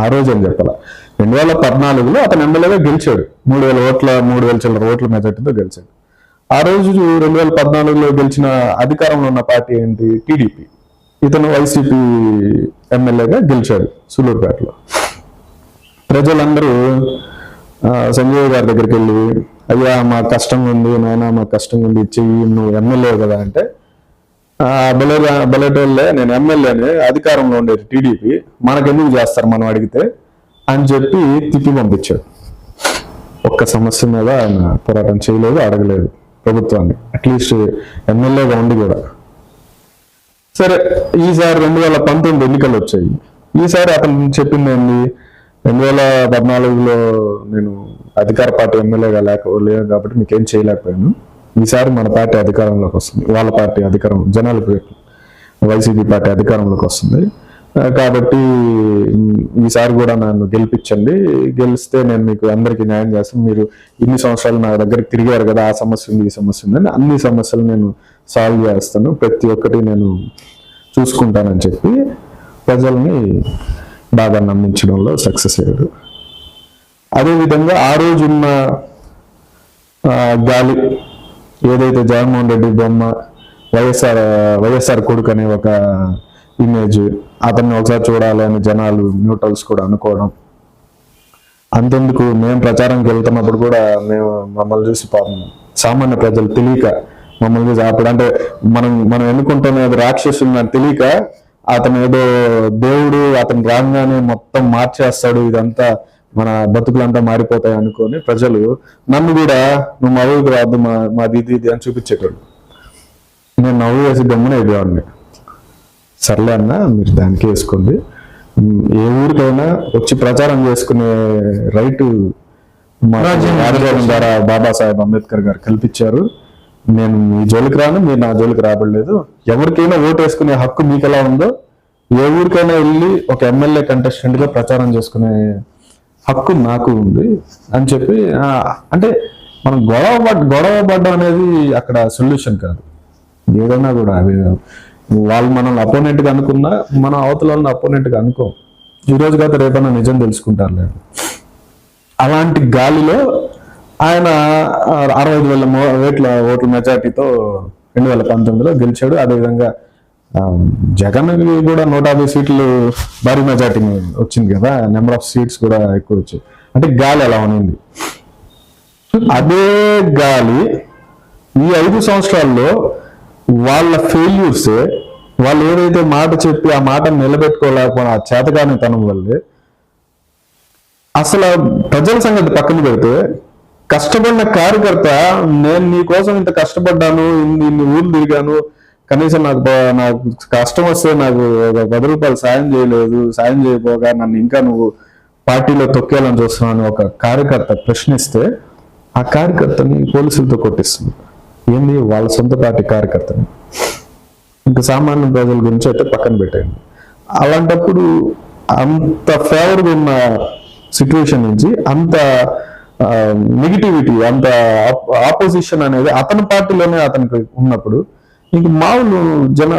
ఆ రోజు అని చెప్పాల? రెండు వేల పద్నాలుగులో అతను ఎమ్మెల్యేగా గెలిచాడు. మూడు వేల ఓట్ల మూడు వేల చిల్లర ఓట్ల మెజార్టీతో గెలిచాడు. ఆ రోజు రెండు వేల పద్నాలుగులో గెలిచిన అధికారంలో ఉన్న పార్టీ ఏంటి? టీడీపీ. ఇతను వైసీపీ ఎమ్మెల్యేగా గెలిచాడు సూలూరుపేటలో. ప్రజలందరూ సంజయ్ గారి దగ్గరికి వెళ్ళి అయ్యా మా కష్టంగా ఉంది నాయన మా కష్టంగా ఉంది చెయ్యి నువ్వు ఎమ్మెల్యే కదా అంటే బలే బలేటోళ్ళే నేను ఎమ్మెల్యేని అధికారంలో ఉండేది టీడీపీ. మనకెందుకు చేస్తారు మనం అడిగితే? అని చెప్పి తిప్పి పంపించాడు. ఒక్క సమస్య మీద ఆయన పోరాటం చేయలేదు అడగలేదు ప్రభుత్వాన్ని. అట్లీస్ట్ ఎమ్మెల్యేగా ఉండి కూడా. సరే ఈసారి రెండు వేల పంతొమ్మిది ఎన్నికలు వచ్చాయి. ఈసారి అతను చెప్పింది ఏంటి రెండు వేల పద్నాలుగులో నేను అధికార పార్టీ ఎమ్మెల్యేగా లేక లేదు కాబట్టి మీకేం చేయలేకపోయాను. ఈసారి మన పార్టీ అధికారంలోకి వస్తుంది. వాళ్ళ పార్టీ అధికారం జనాలకు వైసీపీ పార్టీ అధికారంలోకి వస్తుంది. కాబట్టి ఈసారి కూడా నన్ను గెలిపించండి. గెలిస్తే నేను మీకు అందరికీ న్యాయం చేస్తాను. మీరు ఇన్ని సంవత్సరాలు నా దగ్గరికి తిరిగారు కదా ఆ సమస్య ఉంది ఈ సమస్య ఉంది అని అన్ని సమస్యలు నేను సాల్వ్ చేస్తాను. ప్రతి ఒక్కటి నేను చూసుకుంటానని చెప్పి ప్రజల్ని బాగా నమ్మించడంలో సక్సెస్ అయ్యాడు అదేవిధంగా ఆ రోజున్న గాలి ఏదైతే జగన్మోహన్ రెడ్డి బొమ్మ వైఎస్ఆర్ వైఎస్ఆర్ కొడుకు అనే ఒక ఇమేజ్ అతన్ని ఒకసారి చూడాలి అని జనాలు న్యూట్రల్స్ కూడా అనుకోవడం. అంతెందుకు మేము ప్రచారంకి వెళ్తున్నప్పుడు కూడా మేము మమ్మల్ని చూసి పాపం సామాన్య ప్రజలు తెలియక మమ్మల్ని చూసి అప్పుడు అంటే మనం మనం ఎన్నుకుంటున్నది రాక్షసులు అని తెలియక అతను ఏదో దేవుడు అతను రాగానే మొత్తం మార్చేస్తాడు ఇదంతా మన బతుకులంతా మారిపోతాయి అనుకొని ప్రజలు నన్ను కూడా నువ్వు మా ఊరికి రాదు మా మాది ఇది ఇది అని చూపించేటోళ్ళు. నేను నవ్వు వేసి గమ్మున వెళ్ళేవాడిని సర్లే అన్న మీరు దానికి వేసుకోండి. ఏ ఊరికైనా వచ్చి ప్రచారం చేసుకునే రైట్ రాజ్యాంగం ద్వారా బాబాసాహెబ్ అంబేద్కర్ గారు కల్పించారు. నేను మీ జోలికి రాను మీరు నా జోలికి రాబడలేదు. ఎవరికైనా ఓటు వేసుకునే హక్కు మీకు ఎలా ఉందో ఏ ఊరికైనా వెళ్ళి ఒక ఎమ్మెల్యే కంటెస్టెంట్గా ప్రచారం చేసుకునే హక్కు నాకు ఉంది అని చెప్పి అంటే మనం గొడవ గొడవ పడ్డం అనేది అక్కడ సొల్యూషన్ కాదు. ఏదైనా కూడా అవి వాళ్ళు మనల్ని అపోనెంట్గా అనుకున్నా మనం అవతల వాళ్ళని అపోనెంట్గా అనుకో. ఈరోజు కాదు రేపన్నా నిజం తెలుసుకుంటారులే అలాంటి గాలిలో ఆయన అరవై ఐదు వేల ఓట్ల ఓట్ల మెజార్టీతో రెండు వేల పంతొమ్మిదిలో గెలిచాడు. అదేవిధంగా Um, జగన్ కూడా నూట యాభై సీట్లు భారీ మెజార్టీ వచ్చింది కదా నెంబర్ ఆఫ్ సీట్స్ కూడా ఎక్కువ వచ్చాయి. అంటే గాలి అలా ఉంది అదే గాలి ఈ ఐదు సంవత్సరాల్లో వాళ్ళ ఫెయిల్యూర్స్ వాళ్ళు ఏదైతే మాట చెప్పి ఆ మాట నిలబెట్టుకోలేకపోయినా ఆ చేతగాని తనం వల్లే అసలు ప్రజల సంగతి పక్కన పెడితే కష్టపడిన కార్యకర్త నేను నీ కోసం ఇంత కష్టపడ్డాను ఇన్ని ఇన్ని ఊర్లు తిరిగాను కనీసం నాకు నాకు కష్టం వస్తే నాకు ఒక పది రూపాయలు సాయం చేయలేదు సాయం చేయబోగా నన్ను ఇంకా నువ్వు పార్టీలో తొక్కేయాలని చూస్తున్నాను అని ఒక కార్యకర్త ప్రశ్నిస్తే ఆ కార్యకర్తని పోలీసులతో కొట్టిస్తుంది. ఏంది? వాళ్ళ సొంత పార్టీ కార్యకర్తని. ఇంకా సామాన్య ప్రజల గురించి అయితే పక్కన పెట్టేయండి. అలాంటప్పుడు అంత ఫేవర్గా ఉన్న సిచ్యువేషన్ నుంచి అంత నెగిటివిటీ అంత ఆపోజిషన్ అనేది అతని పార్టీలోనే అతనికి ఉన్నప్పుడు ఇంక మామూలు జన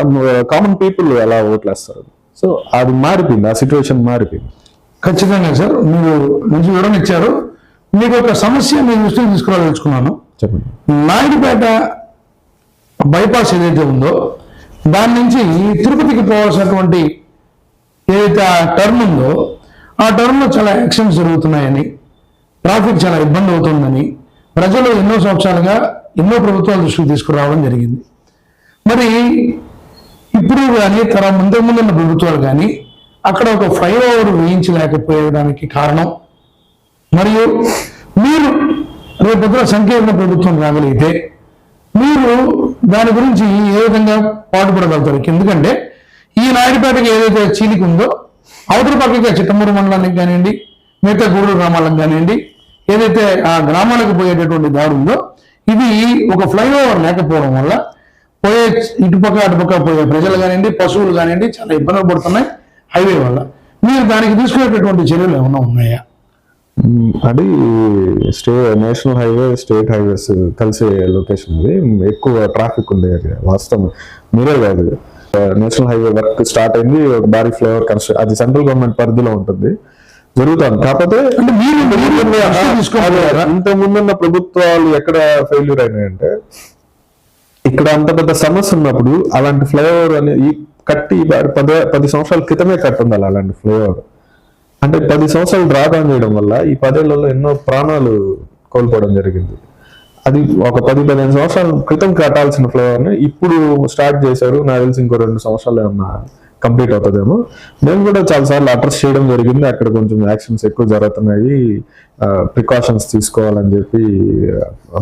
కామన్ పీపుల్ ఎలా ఓట్లేస్తారు? సో అది మారిపోయింది ఆ సిచ్యువేషన్ మారిపోయింది. ఖచ్చితంగా సార్ మీరు మంచి వివరణ ఇచ్చారు. మీకు ఒక సమస్య మీ దృష్టికి తీసుకురాదలుచుకున్నాను. చెప్పండి. నాయుడుపేట బైపాస్ ఏదైతే ఉందో దాని నుంచి తిరుపతికి పోవాల్సినటువంటి ఏదైతే ఆ టర్న్ ఉందో ఆ టర్న్లో చాలా యాక్సిడెంట్స్ జరుగుతున్నాయని ట్రాఫిక్ చాలా ఇబ్బంది అవుతుందని ప్రజలు ఎన్నో సంవత్సరాలుగా ఎన్నో ప్రభుత్వాల దృష్టికి తీసుకురావడం జరిగింది. మరి ఇప్పుడు కానీ తర ముందు ముందున్న ప్రభుత్వాలు కానీ అక్కడ ఒక ఫ్లైఓవర్ వేయించలేకపోయేదానికి కారణం. మరియు మీరు రేపొద్దున సంకీర్ణ ప్రభుత్వం రాగలిగితే మీరు దాని గురించి ఏ విధంగా పాటుపడగలుగుతారు? ఎందుకంటే ఈ నాయుడుపేటకి ఏదైతే చీలిక ఉందో అవతల పక్కకి చిట్టమూరు మండలానికి కానివ్వండి మిగతా గూడూరు గ్రామాలకు కానివ్వండి ఏదైతే ఆ గ్రామాలకు పోయేటటువంటి దారి ఉందో ఇది ఒక ఫ్లైఓవర్ లేకపోవడం వల్ల పోయే ఇటుపక్క అటుపక్క పోయే ప్రజలు కానివ్వండి పశువులు కానివ్వండి చాలా ఇబ్బందులు పడుతున్నాయి హైవే వల్ల. మీరు దానికి తీసుకునేటటువంటి చర్యలు ఏమైనా ఉన్నాయా. అది stay national highway state highways కలిసే లొకేషన్ అది. ఎక్కువ ట్రాఫిక్ ఉండే వాస్తవం మీరే కాదు. నేషనల్ హైవే వర్క్ స్టార్ట్ అయింది ఒక భారీ ఫ్లైఓవర్ కన్స్ట్రక్ట్ అది సెంట్రల్ గవర్నమెంట్ పరిధిలో ఉంటుంది. జరుగుతుంది కాకపోతే ఇంత ముందున్న ప్రభుత్వాలు ఎక్కడ ఫెయిల్యూర్ అయినాయంటే ఇక్కడ అంత పెద్ద సమస్య ఉన్నప్పుడు అలాంటి ఫ్లైఓవర్ అనేది కట్టి పది పది సంవత్సరాల క్రితమే కట్టి ఉండాలి అలాంటి ఫ్లైఓవర్. అంటే పది సంవత్సరాలు డ్రాడౌన్ చేయడం వల్ల ఈ పదేళ్ళలో ఎన్నో ప్రాణాలు కోల్పోవడం జరిగింది. అది ఒక పది పదిహేను సంవత్సరాల క్రితం కట్టాల్సిన ఫ్లైఓవర్ని ఇప్పుడు స్టార్ట్ చేశారు. నాకు తెలిసి ఇంకో రెండు సంవత్సరాలు ఉన్నా కంప్లీట్ అవుతుందేమో. నేను కూడా చాలా సార్లు అడ్రస్ చేయడం జరిగింది. అక్కడ కొంచెం యాక్షన్స్ ఎక్కువ జరుగుతున్నాయి. ప్రికాషన్స్ తీసుకోవాలని చెప్పి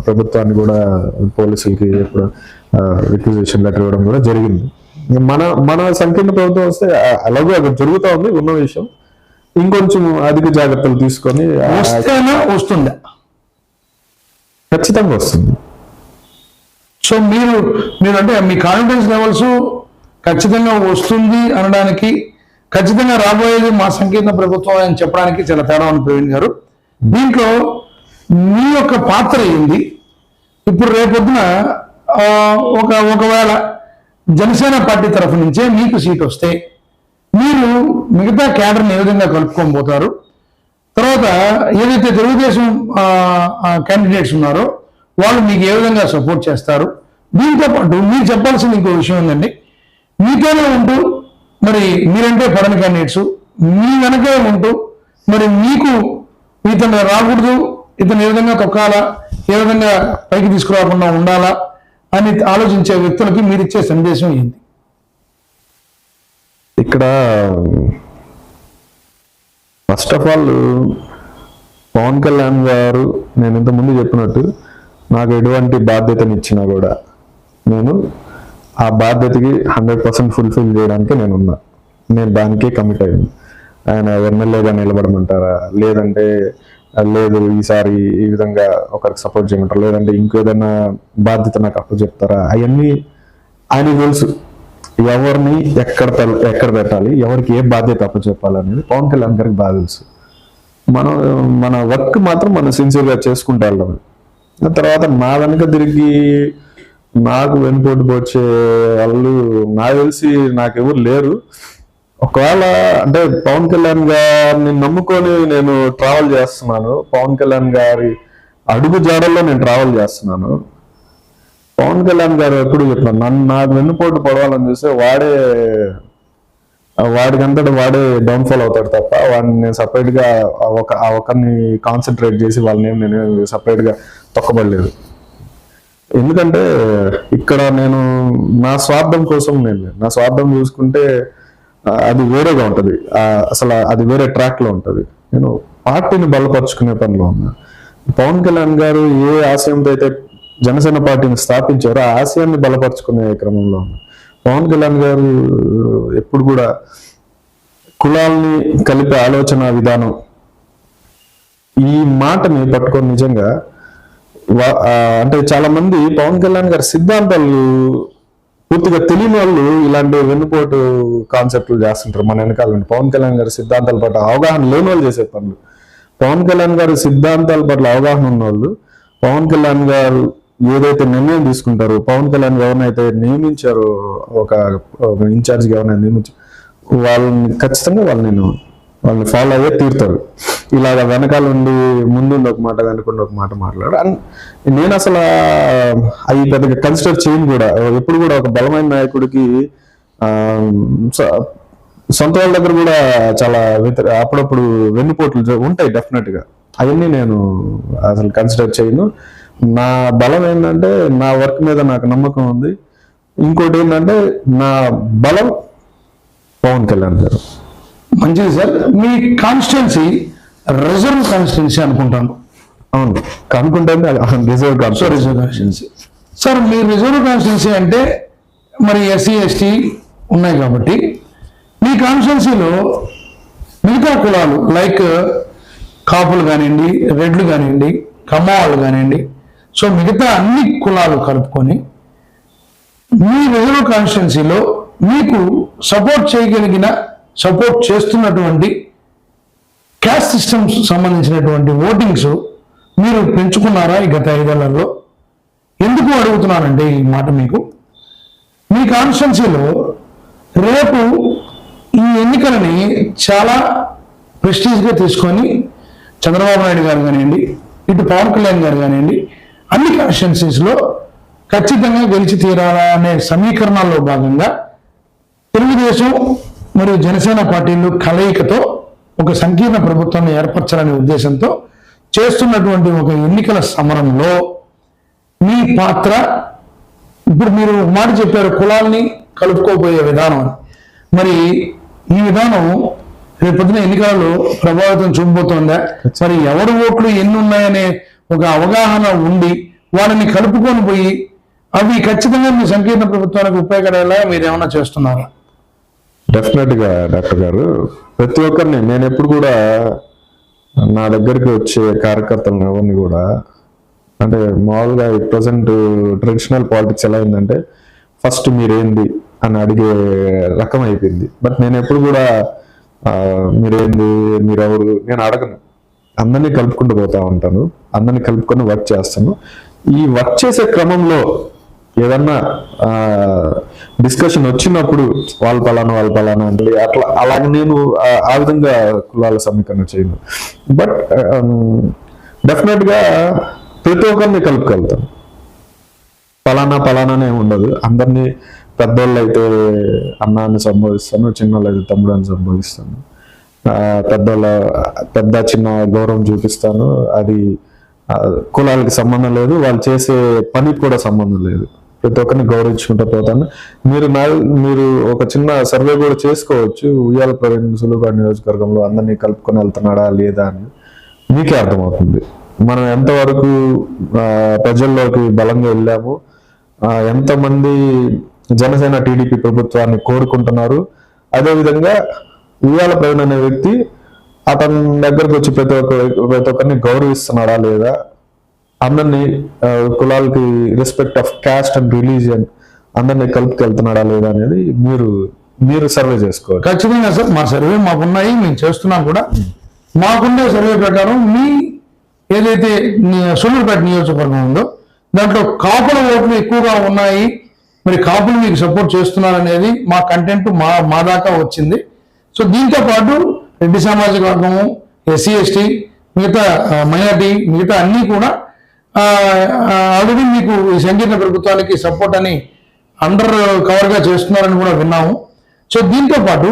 ప్రభుత్వాన్ని కూడా పోలీసులకి ఎప్పుడు రిక్విజిషన్ లెటర్ ఇవ్వడం కూడా జరిగింది. మన మన సంకీర్ణ ప్రభుత్వం వస్తే అలాగే అది జరుగుతూ ఉంది ఉన్న విషయం. ఇంకొంచెం అధిక జాగ్రత్తలు తీసుకొని వస్తుందా. ఖచ్చితంగా వస్తుంది. సో మీరు మీరు అంటే మీ కాన్ఫిడెన్స్ లెవెల్స్ ఖచ్చితంగా వస్తుంది అనడానికి ఖచ్చితంగా రాబోయేది మా సంకీర్ణ ప్రభుత్వం అని చెప్పడానికి చాలా తేడా ఉంది ప్రవీణ్ గారు. దీంట్లో మీ యొక్క పాత్ర ఏంది? ఇప్పుడు రేపొద్దున ఒక ఒకవేళ జనసేన పార్టీ తరఫు నుంచే మీకు సీట్ వస్తే మీరు మిగతా క్యాడర్ని ఏ విధంగా కలుపుకొని పోతారు? తర్వాత ఏదైతే తెలుగుదేశం క్యాండిడేట్స్ ఉన్నారో వాళ్ళు మీకు ఏ విధంగా సపోర్ట్ చేస్తారు? దీంతో పాటు మీరు చెప్పాల్సిన ఇంకో విషయం ఉందండి. మీతోనే ఉంటూ మరి మీరంటే పడని క్యాండిడేట్స్ మీ వెనకే ఉంటూ మరి మీకు ఇతను రాకూడదు ఇతను ఏ విధంగా తొక్కాలా ఏ విధంగా పైకి తీసుకురాకుండా ఉండాలా అని ఆలోచించే వ్యక్తులకి మీరు ఇచ్చే సందేశం ఏంటి? ఇక్కడ first of all Pawan Kalyan garu నేను ఇంతకుముందు చెప్పినట్టు నాకు ఎటువంటి బాధ్యతని ఇచ్చినా కూడా నేను ఆ బాధ్యతకి హండ్రెడ్ పర్సెంట్ ఫుల్ఫిల్ చేయడానికి నేను ఉన్నా నేను దానికే కమిట్ అయ్యాను. ఆయన ఎమ్మెల్యేగా నిలబడమంటారా? లేదంటే లేదు ఈసారి ఈ విధంగా ఒకరికి సపోర్ట్ చేయమంటారా? లేదంటే ఇంకేదైనా బాధ్యత నాకు అప్పు చెప్తారా అవన్నీ ఆయన తెలుసు. ఎవరిని ఎక్కడ ఎక్కడ పెట్టాలి? ఎవరికి ఏ బాధ్యత అప్పు అనేది పవన్ కళ్యాణ్ గారికి బాగా తెలుసు. మనం మన వర్క్ మాత్రం మనం సిన్సియర్గా చేసుకుంటూ వెళ్ళడం ఆ తర్వాత మా వెనక తిరిగి నాకు వెనుపోటు వచ్చే వాళ్ళు నాకు తెలిసి నాకెవరు లేరు. ఒకవేళ అంటే పవన్ కళ్యాణ్ గారిని నమ్ముకొని నేను ట్రావెల్ చేస్తున్నాను. పవన్ కళ్యాణ్ గారి అడుగు జాడల్లో నేను ట్రావెల్ చేస్తున్నాను. పవన్ కళ్యాణ్ గారు ఎప్పుడు ఇట్లా నన్ను నాకు వెన్నుపోటు పడవాలని చూస్తే వాడే వాడికంతటా వాడే డౌన్ఫాల్ అవుతాడు తప్ప వాడిని నేను సపరేట్గా ఒక ఆ ఒకరిని కాన్సన్ట్రేట్ చేసి వాళ్ళని ఏం నేను సపరేట్గా తొక్కబడలేదు. ఎందుకంటే ఇక్కడ నేను నా స్వార్థం కోసం నేను నా స్వార్థం చూసుకుంటే అది వేరేగా ఉంటుంది. అసలు అది వేరే ట్రాక్లో నేను పార్టీని బలపరుచుకునే పనిలో ఉన్నా. పవన్ కళ్యాణ్ గారు ఏ ఆశయంతో అయితే జనసేన పార్టీని స్థాపించారో ఆ ఆశయాన్ని బలపరుచుకునే క్రమంలో ఉన్నా. పవన్ కళ్యాణ్ గారు ఎప్పుడు కూడా కులాల్ని కలిపే ఆలోచన విధానం ఈ మాటని పట్టుకొని నిజంగా అంటే చాలా మంది పవన్ కళ్యాణ్ గారి సిద్ధాంతాలు పూర్తిగా తెలియని వాళ్ళు ఇలాంటి వెన్నుపోటు కాన్సెప్ట్లు చేస్తుంటారు మన వెనకాల పవన్ కళ్యాణ్ గారి సిద్ధాంతాల పట్ల అవగాహన లేని వాళ్ళు చేసే పనులు. పవన్ కళ్యాణ్ గారి సిద్ధాంతాల పట్ల అవగాహన ఉన్న వాళ్ళు పవన్ కళ్యాణ్ గారు ఏదైతే నిర్ణయం తీసుకుంటారో పవన్ కళ్యాణ్ ఎవరినైతే నియమించారో ఒక ఇన్ఛార్జ్గా ఎవరైనా నియమించారు వాళ్ళని ఖచ్చితంగా వాళ్ళు నేను వాళ్ళు ఫాలో అయ్యే తీరుతారు ఇలాగ వెనకాల ఉండి ముందుండి ఒక మాట వెనకుండా ఒక మాట మాట్లాడు. అండ్ నేను అసలు అవి పెద్దగా కన్సిడర్ చేయను కూడా. ఎప్పుడు కూడా ఒక బలమైన నాయకుడికి సొంత వాళ్ళ దగ్గర కూడా చాలా అప్పుడప్పుడు వెన్నుపోట్లు ఉంటాయి డెఫినెట్గా అవన్నీ నేను అసలు కన్సిడర్ చేయను. నా బలం ఏంటంటే నా వర్క్ మీద నాకు నమ్మకం ఉంది. ఇంకోటి ఏంటంటే నా బలం పవన్ కళ్యాణ్ గారు. మంచిది సార్. మీ కాన్స్టిట్యున్సీ రిజర్వ్ కాన్స్టిట్యున్సీ అనుకుంటాను. అవును. కనుక్కుంటే రిజర్వ్ రిజర్వ్ కాన్స్టిట్యున్సీ సార్ మీ రిజర్వ్ కాన్స్టిట్యున్సీ అంటే మరి ఎస్సీ ఎస్టీ ఉన్నాయి కాబట్టి మీ కాన్స్టిట్యున్సీలో మిగతా కులాలు లైక్ కాపులు కానివ్వండి రెడ్లు కానివ్వండి కమ్మవాళ్ళు కానివ్వండి సో మిగతా అన్ని కులాలు కలుపుకొని మీ రిజర్వ్ కాన్స్టిట్యున్సీలో మీకు సపోర్ట్ చేయగలిగిన సపోర్ట్ చేస్తున్నటువంటి క్యాస్ట్ సిస్టమ్స్ సంబంధించినటువంటి ఓటింగ్స్ మీరు పెంచుకున్నారా ఈ గత ఐదేళ్ళలో? ఎందుకు అడుగుతున్నానండి ఈ మాట మీకు? మీ కాన్స్టిట్యున్సీలో రేపు ఈ ఎన్నికలని చాలా ప్రెస్టీజ్గా తీసుకొని చంద్రబాబు నాయుడు గారు కానివ్వండి ఇటు పవన్ కళ్యాణ్ గారు కానివ్వండి అన్ని కాన్స్టిట్యున్సీస్లో ఖచ్చితంగా గెలిచి తీరాలా అనే సమీకరణాల్లో భాగంగా తెలుగుదేశం మరియు జనసేన పార్టీలు కలయికతో ఒక సంకీర్ణ ప్రభుత్వాన్ని ఏర్పరచాలనే ఉద్దేశంతో చేస్తున్నటువంటి ఒక ఎన్నికల సమరంలో మీ పాత్ర ఇప్పుడు మీరు మాట చెప్పారు కులాల్ని కలుపుకోబోయే విధానం అని. మరి ఈ విధానం రేపొద్దున ఎన్నికలలో ప్రభావితం చూపబోతోందా? మరి ఎవరి ఓట్లు ఎన్ని ఉన్నాయనే ఒక అవగాహన ఉండి వాళ్ళని కలుపుకొని పోయి అవి ఖచ్చితంగా మీ సంకీర్ణ ప్రభుత్వానికి ఉపయోగపడేలా మీరు ఏమైనా చేస్తున్నారా? డెఫినెట్గా డాక్టర్ గారు. ప్రతి ఒక్కరిని నేను ఎప్పుడు కూడా నా దగ్గరికి వచ్చే కార్యకర్తలను ఎవరిని కూడా అంటే మామూలుగా ప్రజెంట్ ట్రెడిషనల్ పాలిటిక్స్ ఎలా అయిందంటే ఫస్ట్ మీరేంది అని అడిగే రకం అయిపోయింది. బట్ నేను ఎప్పుడు కూడా మీరేంది మీరెవరు నేను అడగను. అందరినీ కలుపుకుంటూ పోతా ఉంటాను. అందరినీ కలుపుకొని వర్క్ చేస్తాను. ఈ వర్క్ చేసే క్రమంలో ఏదన్నా డిస్కషన్ వచ్చినప్పుడు వాళ్ళ పలానా వాళ్ళు పలానా అంటే అట్లా అలాగే నేను ఆ- విధంగా కులాల సమీకరణ చేయను. బట్ డెఫినెట్గా um, ప్రతి ఒక్కరిని కలుపుకెళ్తాను పలానా పలానానే ఉండదు. అందరినీ పెద్దోళ్ళు అయితే అన్నాన్ని సంబోధిస్తాను చిన్నోళ్ళు అయితే తమ్ముడు అని సంబోధిస్తాను పెద్దోళ్ళ పెద్ద చిన్న గౌరవం చూపిస్తాను. అది కులాలకి సంబంధం లేదు. వాళ్ళు చేసే పనికి కూడా సంబంధం లేదు. ప్రతి ఒక్కరిని గౌరవించుకుంటూ పోతాను. మీరు నా మీరు ఒక చిన్న సర్వే కూడా చేసుకోవచ్చు. ఉయ్యాల ప్రవీణ్ సులువుగా నియోజకవర్గంలో అందరినీ కలుపుకొని వెళ్తున్నాడా లేదా అని. మీకే అర్థమవుతుంది. మనం ఎంతవరకు ప్రజల్లోకి బలంగా వెళ్ళాము ఎంతమంది జనసేన టీడీపీ ప్రభుత్వాన్ని కోరుకుంటున్నారు. అదేవిధంగా ఉయ్యాల ప్రవీణ్ అనే వ్యక్తి అతని దగ్గరకు వచ్చి ప్రతి ఒక్క ప్రతి ఒక్కరిని గౌరవిస్తున్నాడా లేదా? అందరినీ కులాలకి respect of caste and religion అందరినీ కలుపుకెళ్తున్నాడా లేదా అనేది మీరు మీరు సర్వే చేసుకోవాలి ఖచ్చితంగా సార్ మా సర్వే మాకున్నాయి మేము చేస్తున్నాం కూడా. మాకుండే సర్వే ప్రకారం మీ ఏదైతే ని- సూళ్ళూరుపేట నియోజకవర్గం ఉందో దాంట్లో కాపుల ఓట్లు ఎక్కువగా ఉన్నాయి. మరి కాపులు మీకు సపోర్ట్ చేస్తున్నారనేది మా కంటెంట్ మా మా దాకా వచ్చింది. సో దీంతో పాటు రెడ్డి సామాజిక వర్గము ఎస్సీ ఎస్టీ మిగతా మైనార్టీ మిగతా అన్నీ కూడా ఆల్రెడీ మీకు సంకీర్ణ ప్రభుత్వానికి సపోర్ట్ అని అండర్ కవర్గా చేస్తున్నారని కూడా విన్నాము. సో దీంతో పాటు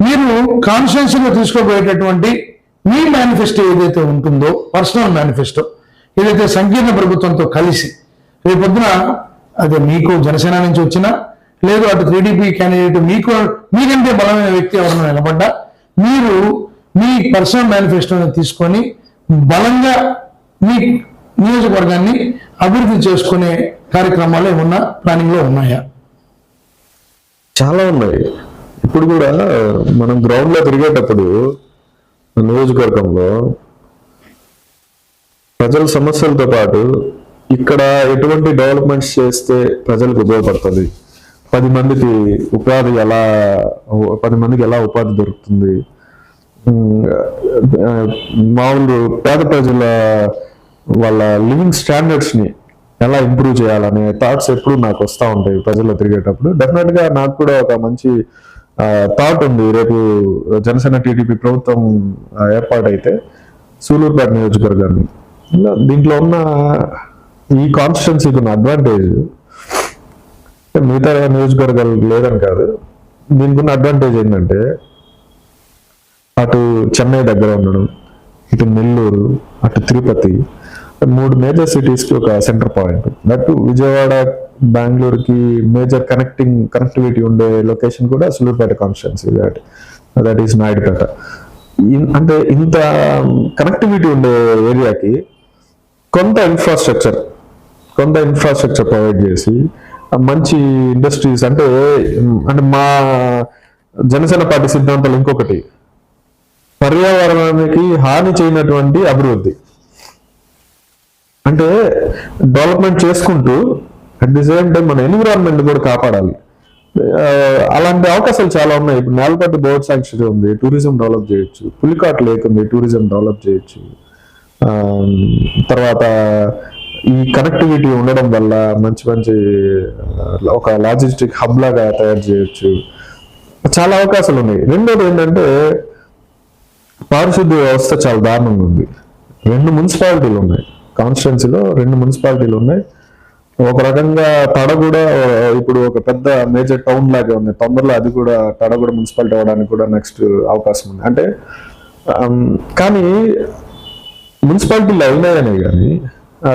మీరు కాన్స్టిట్యున్సీలో తీసుకోబోయేటటువంటి మీ మేనిఫెస్టో ఏదైతే ఉంటుందో పర్సనల్ మేనిఫెస్టో ఏదైతే సంకీర్ణ ప్రభుత్వంతో కలిసి రేపొద్దున అదే మీకు జనసేన నుంచి వచ్చినా లేదు అటు టీడీపీ క్యాండిడేట్ మీకు మీకంటే బలమైన వ్యక్తి ఎవరైనా నిలబడ్డా మీరు మీ పర్సనల్ మేనిఫెస్టోని తీసుకొని బలంగా మీ నియోజకవర్గాన్ని అభివృద్ధి చేసుకునే కార్యక్రమాలు ఏమన్నా ప్లానింగ్లో ఉన్నాయా? చాలా ఉన్నాయి. ఇప్పుడు కూడా మనం గ్రౌండ్లో తిరిగేటప్పుడు నియోజకవర్గంలో ప్రజల సమస్యలతో పాటు ఇక్కడ ఎటువంటి డెవలప్మెంట్స్ చేస్తే ప్రజలకు ఉపయోగపడుతుంది? పది మందికి ఉపాధి ఎలా పది మందికి ఎలా ఉపాధి దొరుకుతుంది? మామూలు పేద ప్రజల వాళ్ళ లివింగ్ స్టాండర్డ్స్ని ఎలా ఇంప్రూవ్ చేయాలనే థాట్స్ ఎప్పుడు నాకు వస్తూ ఉంటాయి ప్రజల్లో తిరిగేటప్పుడు. డెఫినెట్గా నాకు కూడా ఒక మంచి థాట్ ఉంది. రేపు జనసేన టీడీపీ ప్రభుత్వం ఏర్పాటైతే సూలూరుపేట నియోజకవర్గాన్ని. దీంట్లో ఉన్న ఈ కాన్స్టిట్యున్సీకి ఉన్న అడ్వాంటేజ్ మిగతా నియోజకవర్గాలు లేదని కాదు. దీనికి ఉన్న అడ్వాంటేజ్ ఏంటంటే అటు చెన్నై దగ్గర ఉండడం ఇటు నెల్లూరు అటు తిరుపతి మూడు మేజర్ సిటీస్కి ఒక సెంటర్ పాయింట్ దట్ విజయవాడ బెంగళూరుకి మేజర్ కనెక్టింగ్ కనెక్టివిటీ ఉండే లొకేషన్ కూడా Sullurpeta constituency that that is Naidupeta. అంటే ఇంత um, కనెక్టివిటీ ఉండే ఏరియాకి కొంత ఇన్ఫ్రాస్ట్రక్చర్ కొంత ఇన్ఫ్రాస్ట్రక్చర్ ప్రొవైడ్ చేసి మంచి ఇండస్ట్రీస్ అంటే అంటే మా జనసేన పార్టీ సిద్ధాంతాలు ఇంకొకటి. పర్యావరణానికి హాని చేయనటువంటి అభివృద్ధి. అంటే డెవలప్మెంట్ చేసుకుంటూ అట్ ది సేమ్ టైం మన ఎన్విరాన్మెంట్ కూడా కాపాడాలి. అలాంటి అవకాశాలు చాలా ఉన్నాయి. ఇప్పుడు నేలపట్టి బోర్డ్ శాంక్షన్ ఉంది టూరిజం డెవలప్ చేయొచ్చు. పులికాట్ లేక్ ఉంది టూరిజం డెవలప్ చేయొచ్చు. తర్వాత ఈ కనెక్టివిటీ ఉండడం వల్ల మంచి మంచి ఒక లాజిస్టిక్ హబ్ లాగా తయారు చేయొచ్చు. చాలా అవకాశాలు ఉన్నాయి. రెండోది ఏంటంటే పారిశుద్ధ్య వ్యవస్థ చాలా దారుణంగా ఉంది. రెండు మున్సిపాలిటీలు ఉన్నాయి. కాన్స్టిట్యున్సీలో రెండు మున్సిపాలిటీలు ఉన్నాయి. ఒక రకంగా తడ కూడా ఇప్పుడు ఒక పెద్ద మేజర్ టౌన్ లాగే ఉంది. తొందరలో అది కూడా తడ కూడా మున్సిపాలిటీ అవ్వడానికి కూడా నెక్స్ట్ అవకాశం ఉంది. అంటే కానీ మున్సిపాలిటీలు అయినాయనే కానీ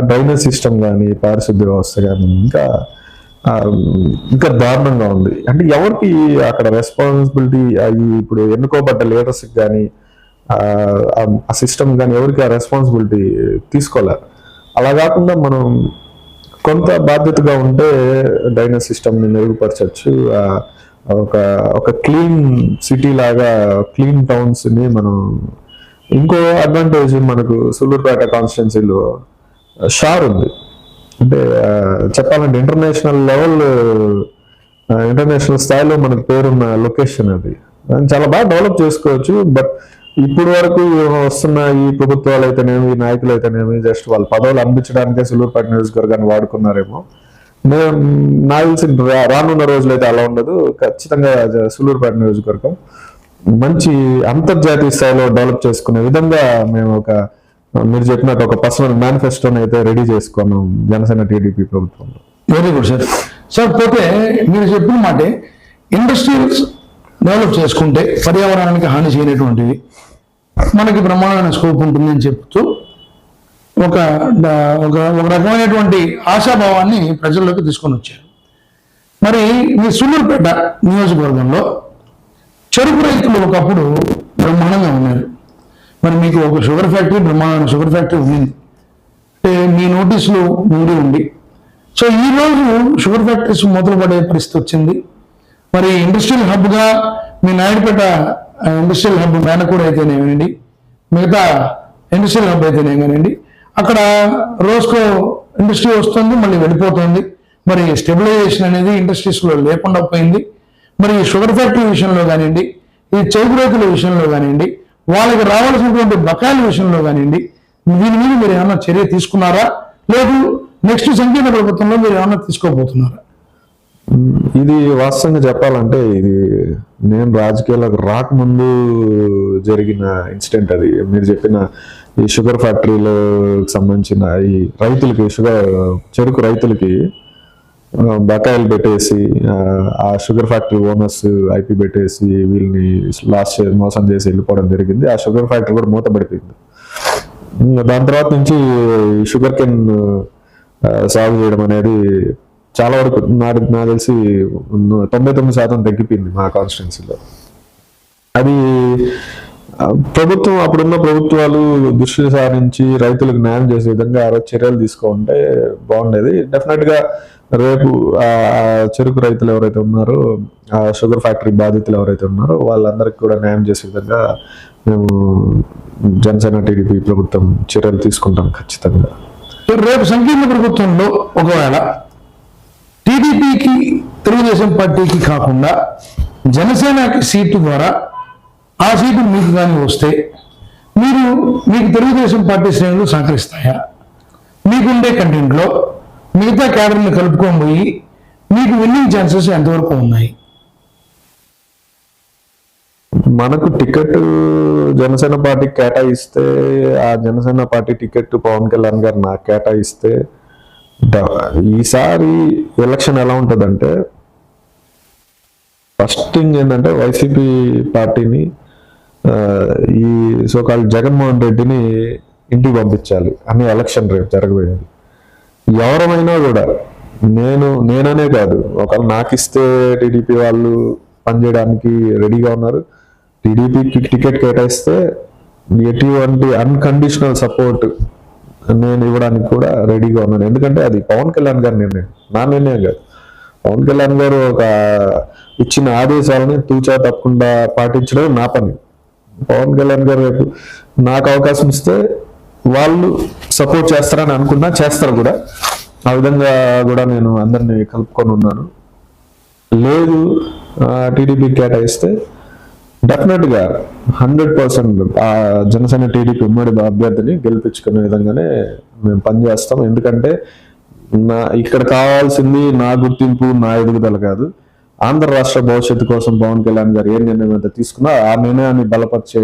డ్రైనేజ్ సిస్టమ్ కానీ పారిశుద్ధ్య వ్యవస్థ కానీ ఇంకా ఇంకా దారుణంగా ఉంది. అంటే ఎవరికి అక్కడ రెస్పాన్సిబిలిటీ అవి ఇప్పుడు ఎన్నుకోబడ్డ లీడర్స్కి కానీ ఆ సిస్టమ్ కానీ ఎవరికి ఆ రెస్పాన్సిబిలిటీ తీసుకోలేరు అలా కాకుండా మనం కొంత బాధ్యతగా ఉంటే డ్రైనేజ్ సిస్టమ్ని మెరుగుపరచవచ్చు ఒక ఒక క్లీన్ సిటీ లాగా క్లీన్ టౌన్స్ని మనం ఇంకో అడ్వాంటేజ్ మనకు సులూరుపేట కాన్స్టిట్యున్సీలో షార్ ఉంది. అంటే చెప్పాలంటే ఇంటర్నేషనల్ లెవెల్ ఇంటర్నేషనల్ స్థాయిలో మనకు పేరున్న లొకేషన్ అది. దాన్ని చాలా బాగా డెవలప్ చేసుకోవచ్చు బట్ ఇప్పుడు వరకు వస్తున్న ఈ ప్రభుత్వాలు అయితేనేమి ఈ నాయకులు అయితేనేమి జస్ట్ వాళ్ళ పదవులు అందించడానికే సులూరుపేట నియోజకవర్గాన్ని వాడుకున్నారేమో. నేను నాకు తెలిసి రానున్న రోజులు అయితే అలా ఉండదు. ఖచ్చితంగా సులూరుపేట నియోజకవర్గం మంచి అంతర్జాతీయ స్థాయిలో డెవలప్ చేసుకునే విధంగా మేము ఒక మీరు చెప్పినట్టు ఒక పర్సనల్ మేనిఫెస్టోని అయితే రెడీ చేసుకున్నాం జనసేన టీడీపీ ప్రభుత్వంలో. వెరీ గుడ్ సార్ సార్ పోతే మీరు చెప్పిన మాట ఇండస్ట్రీస్ డెవలప్ చేసుకుంటే పర్యావరణానికి హాని చేయనటువంటివి మనకి బ్రహ్మాండమైన స్కోప్ ఉంటుందని చెప్తూ ఒక ఒక రకమైనటువంటి ఆశాభావాన్ని ప్రజల్లోకి తీసుకొని వచ్చారు. మరి మీ సుల్లూరుపేట నియోజకవర్గంలో చెరుకు రైతులు ఒకప్పుడు బ్రహ్మాండంగా ఉన్నారు. మరి మీకు ఒక షుగర్ ఫ్యాక్టరీ బ్రహ్మాండమైన షుగర్ ఫ్యాక్టరీ ఉండింది అంటే మీ నోటీసులు ఉండి ఉండి సో ఈ రోజు షుగర్ ఫ్యాక్టరీస్ మొదలుపడే పరిస్థితి వచ్చింది. మరి ఇండస్ట్రియల్ హబ్గా మీ నాయుడుపేట ఇండస్ట్రియల్ హబ్ మేనకూడ అయితేనేనండి మిగతా ఇండస్ట్రియల్ హబ్ అయితేనేమేనండి అక్కడ రోజుకో ఇండస్ట్రీ వస్తుంది మళ్ళీ వెళ్ళిపోతుంది. మరి స్టెబిలైజేషన్ అనేది ఇండస్ట్రీస్లో లేకుండా పోయింది. మరి ఈ షుగర్ ఫ్యాక్టరీ విషయంలో కానివ్వండి ఈ చౌక రైతుల విషయంలో కానివ్వండి వాళ్ళకి రావాల్సినటువంటి బకాయిల విషయంలో కానివ్వండి దీని మీద మీరు ఏమైనా చర్య తీసుకున్నారా? లేదు నెక్స్ట్ సంకీర్ణ ప్రభుత్వంలో మీరు ఏమైనా తీసుకోబోతున్నారా? ఇది వాస్తవంగా చెప్పాలంటే ఇది నేను రాజకీయాలకు రాకముందు జరిగిన ఇన్సిడెంట్ అది. మీరు చెప్పిన ఈ షుగర్ ఫ్యాక్టరీలో సంబంధించిన ఈ రైతులకి షుగర్ చెరుకు రైతులకి బకాయిలు పెట్టేసి ఆ, షుగర్ ఫ్యాక్టరీ ఓనర్స్ ఐపీ పెట్టేసి వీళ్ళని లాస్ట్ మోసం చేసి వెళ్ళిపోవడం జరిగింది. ఆ షుగర్ ఫ్యాక్టరీ కూడా మూతపడిపోయింది. దాని తర్వాత నుంచి షుగర్ కెన్ సాగు చేయడం అనేది చాలా వరకు నాకు నాకు తెలిసి తొంభై తొమ్మిది శాతం తగ్గిపోయింది మా కాన్స్టిట్యున్సీలో అది ప్రభుత్వం అప్పుడున్న ప్రభుత్వాలు దృష్టి సారించి రైతులకు న్యాయం చేసే విధంగా ఆ రోజు చర్యలు తీసుకుంటే బాగుండేది. డెఫినెట్గా రేపు చెరుకు రైతులు ఎవరైతే ఉన్నారో ఆ షుగర్ ఫ్యాక్టరీ బాధితులు ఎవరైతే ఉన్నారో వాళ్ళందరికీ కూడా న్యాయం చేసే విధంగా మేము జనసేన టీడీపీ ప్రభుత్వం చర్యలు తీసుకుంటాం ఖచ్చితంగా. రేపు సంకీర్ణ ప్రభుత్వంలో ఒకవేళ టీడీపీకి తెలుగుదేశం పార్టీకి కాకుండా జనసేనకి సీటు ద్వారా ఆ సీటు మీకు కానీ వస్తే మీరు మీకు తెలుగుదేశం పార్టీ శ్రేణులు సహకరిస్తాయా? మీకుండే కంటెంట్లో మిగతా క్యాడర్ని కలుపుకొని పోయి మీకు విన్నింగ్ ఛాన్సెస్ ఎంతవరకు ఉన్నాయి? మనకు టికెట్ జనసేన పార్టీ కేటాయిస్తే ఆ జనసేన పార్టీ టికెట్ పవన్ కళ్యాణ్ గారు నాకు కేటాయిస్తే ఈసారి ఎలక్షన్ ఎలా ఉంటుందంటే ఫస్ట్ థింగ్ ఏంటంటే వైసీపీ పార్టీని ఈ సోకాల్ జగన్మోహన్ రెడ్డిని ఇంటికి పంపించాలి. అని ఎలక్షన్ రేపు జరగబోయేది. ఎవరమైనా కూడా నేను నేననే కాదు ఒకవేళ నాకు ఇస్తే టీడీపీ వాళ్ళు పనిచేయడానికి రెడీగా ఉన్నారు. టీడీపీకి టికెట్ కేటాయిస్తే ఎటువంటి అన్కండిషనల్ సపోర్ట్ నేను ఇవ్వడానికి కూడా రెడీగా ఉన్నాను. ఎందుకంటే అది పవన్ కళ్యాణ్ గారి నిర్ణయం నా నిర్ణయం కాదు. పవన్ కళ్యాణ్ గారు ఒక ఇచ్చిన ఆదేశాలని తూచా తప్పకుండా పాటించడం నా పని. పవన్ కళ్యాణ్ గారు రేపు నాకు అవకాశం ఇస్తే వాళ్ళు సపోర్ట్ చేస్తారని అనుకున్నా చేస్తారు కూడా. ఆ విధంగా కూడా నేను అందరినీ కలుపుకొని ఉన్నాను. లేదు టీడీపీ కేటాయిస్తే డెఫినెట్గా హండ్రెడ్ పర్సెంట్ ఆ జనసేన టీడీపీ ఉమ్మడి అభ్యర్థిని గెలిపించుకునే విధంగానే మేము పనిచేస్తాం. ఎందుకంటే నా ఇక్కడ కావాల్సింది నా గుర్తింపు నా ఎదుగుదల కాదు. ఆంధ్ర రాష్ట్ర భవిష్యత్తు కోసం పవన్ కళ్యాణ్ గారు ఏ నిర్ణయం అయితే తీసుకున్నా ఆ నిర్ణయాన్ని బలపరిచే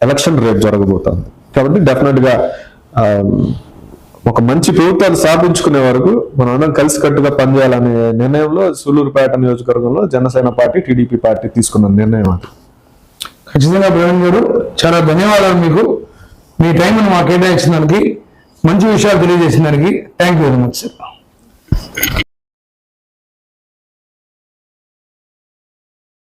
ఎలక్షన్ రేపు జరగబోతుంది. కాబట్టి డెఫినెట్గా ఒక మంచి ప్రభుత్వాన్ని స్థాపించుకునే వరకు మనం అందరం కలిసికట్టుగా పనిచేయాలనే నిర్ణయంలో సూలూరుపేట నియోజకవర్గంలో జనసేన పార్టీ టీడీపీ పార్టీ తీసుకున్న నిర్ణయం అది. ఖచ్చితంగా ప్రవీణ్ గారు చాలా ధన్యవాదాలు మీకు. మీ టైంను మాకు కేటాయించిన దానికి మంచి విషయాలు తెలియజేసిన దానికి thank you very much sir